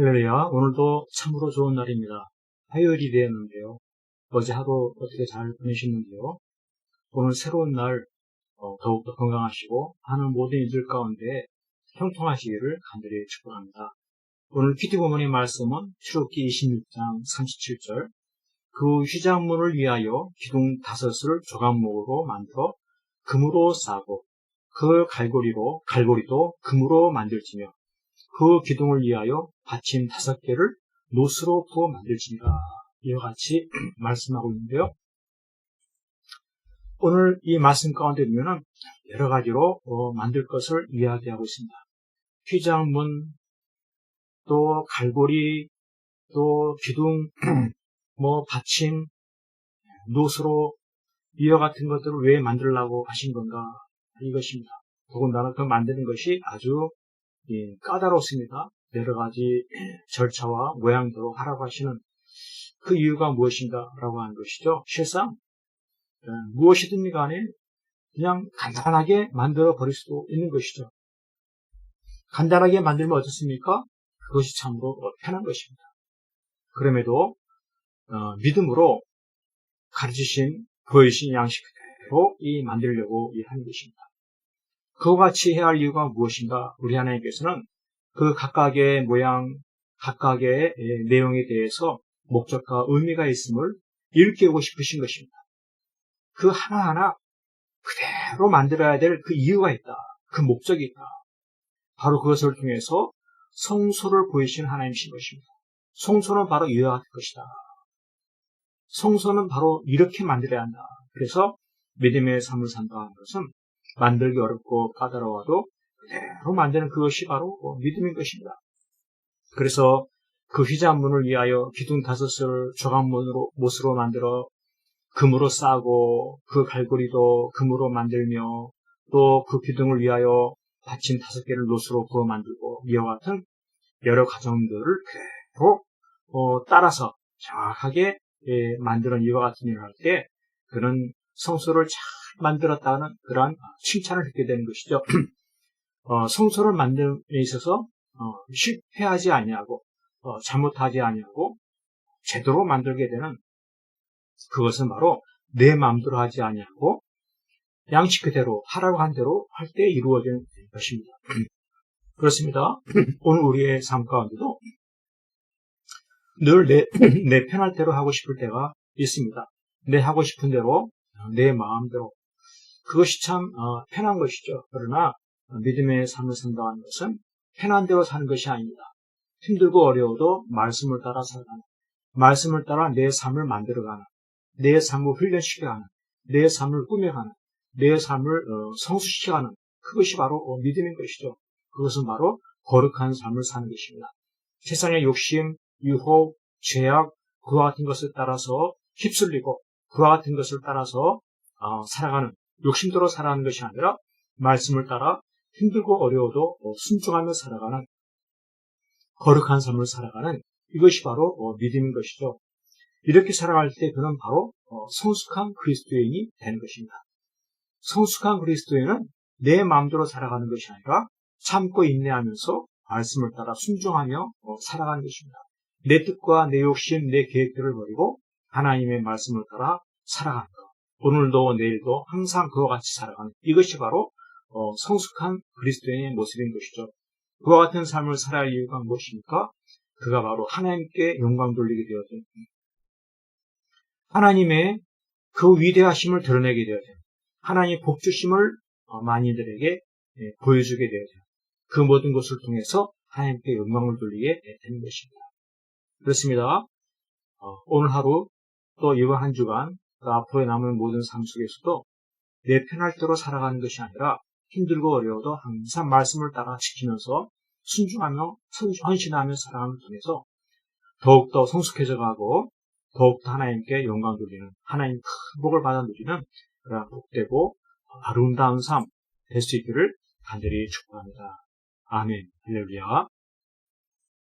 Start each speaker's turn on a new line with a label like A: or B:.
A: 할렐루야. 오늘도 참으로 좋은 날입니다. 화요일이 되었는데요. 어제 하루 어떻게 잘 보내셨는데요. 오늘 새로운 날 어, 더욱더 건강하시고 하는 모든 이들 가운데 형통하시기를 간절히 축복합니다. 오늘 피디고문의 말씀은 출애굽기 26장 37절 그 휘장문을 위하여 기둥 다섯을 조각목으로 만들어 금으로 싸고 그 갈고리로 갈고리도 금으로 만들지며 그 기둥을 위하여 받침 다섯 개를 노스로 부어 만들지니라 이와 같이 말씀하고 있는데요. 오늘 이 말씀 가운데 보면은 여러 가지로 어, 만들 것을 이야기하고 있습니다. 휘장문, 또 갈고리, 또 기둥, 뭐 받침, 노스로 이와 같은 것들을 왜 만들라고 하신 건가 이것입니다. 더군다나 그 만드는 것이 아주 예, 까다롭습니다. 여러 가지 절차와 모양대로 하라고 하시는 그 이유가 무엇인가 라고 하는 것이죠. 실상 예, 무엇이든 간에 그냥 간단하게 만들어 버릴 수도 있는 것이죠. 간단하게 만들면 어떻습니까? 그것이 참으로 편한 것입니다. 그럼에도 어, 믿음으로 가르치신 보여주신 양식 그대로 이 만들려고 하는 것입니다. 그와 같이 해야 할 이유가 무엇인가? 우리 하나님께서는 그 각각의 모양, 각각의 내용에 대해서 목적과 의미가 있음을 일깨우고 싶으신 것입니다. 그 하나하나 그대로 만들어야 될 그 이유가 있다. 그 목적이 있다. 바로 그것을 통해서 성소를 보이신 하나님이신 것입니다. 성소는 바로 이와 같은 것이다. 성소는 바로 이렇게 만들어야 한다. 그래서 믿음의 삶을 산다는 것은 만들기 어렵고 까다로워도 그대로 만드는 그것이 바로 뭐 믿음인 것입니다. 그래서 그 휘장문을 위하여 기둥 다섯을 조각문으로 못으로 만들어 금으로 싸고 그 갈고리도 금으로 만들며 또 그 기둥을 위하여 받침 다섯 개를 노스로 부어 만들고 이와 같은 여러 과정들을 그대로 어, 따라서 정확하게 예, 만드는 이와 같은 일을 할 때 그는 성소를 잘 만들었다는 그러한 칭찬을 듣게 되는 것이죠. 어, 성소를 만드는 데 있어서 어, 실패하지 아니하고 어, 잘못하지 아니하고 제대로 만들게 되는 그것은 바로 내 마음대로 하지 아니하고 양식 그대로 하라고 한 대로 할 때 이루어지는 것입니다. 그렇습니다. 오늘 우리의 삶 가운데도 늘 내, 내 편할 대로 하고 싶을 때가 있습니다. 내 하고 싶은 대로 내 마음대로 그것이 참 어, 편한 것이죠. 그러나 믿음의 삶을 산다는 것은 편한 대로 사는 것이 아닙니다. 힘들고 어려워도 말씀을 따라 살아가는, 말씀을 따라 내 삶을 만들어가는, 내 삶을 훈련시켜가는, 내 삶을 꾸며가는, 내 삶을 어, 성수시켜가는 그것이 바로 어, 믿음인 것이죠. 그것은 바로 거룩한 삶을 사는 것입니다. 세상의 욕심, 유혹, 죄악, 그와 같은 것을 따라서 휩쓸리고 그와 같은 것을 따라서 어, 살아가는 욕심대로 살아가는 것이 아니라 말씀을 따라 힘들고 어려워도 어, 순종하며 살아가는 거룩한 삶을 살아가는 이것이 바로 어, 믿음인 것이죠. 이렇게 살아갈 때 그는 바로 어, 성숙한 그리스도인이 되는 것입니다. 성숙한 그리스도인은 내 마음대로 살아가는 것이 아니라 참고 인내하면서 말씀을 따라 순종하며 살아가는 것입니다. 내 뜻과 내 욕심, 내 계획들을 버리고 하나님의 말씀을 따라 것. 오늘도 내일도 항상 그와 같이 살아가는 이것이 바로 어, 성숙한 그리스도인의 모습인 것이죠. 그와 같은 삶을 살아야 이유가 무엇입니까? 그가 바로 하나님께 영광 돌리게 되어야 하나님의 그 위대하심을 드러내게 되어야 하나님의 복주심을 어, 많이들에게 예, 보여주게 되어야 그 모든 것을 통해서 하나님께 영광을 돌리게 되는 것입니다. 그렇습니다. 어, 오늘 하루 또 이번 한 주간 그 앞으로 남은 모든 삶 속에서도 내 편할 대로 살아가는 것이 아니라 힘들고 어려워도 항상 말씀을 따라 지키면서 순종하며 헌신하며 살아가는 통해서 더욱더 성숙해져 가고 더욱더 하나님께 영광 돌리는 하나님 큰 복을 받아 누리는 그러한 복되고 아름다운 삶 될 수 있기를 간절히 축복합니다. 아멘. 할렐루야.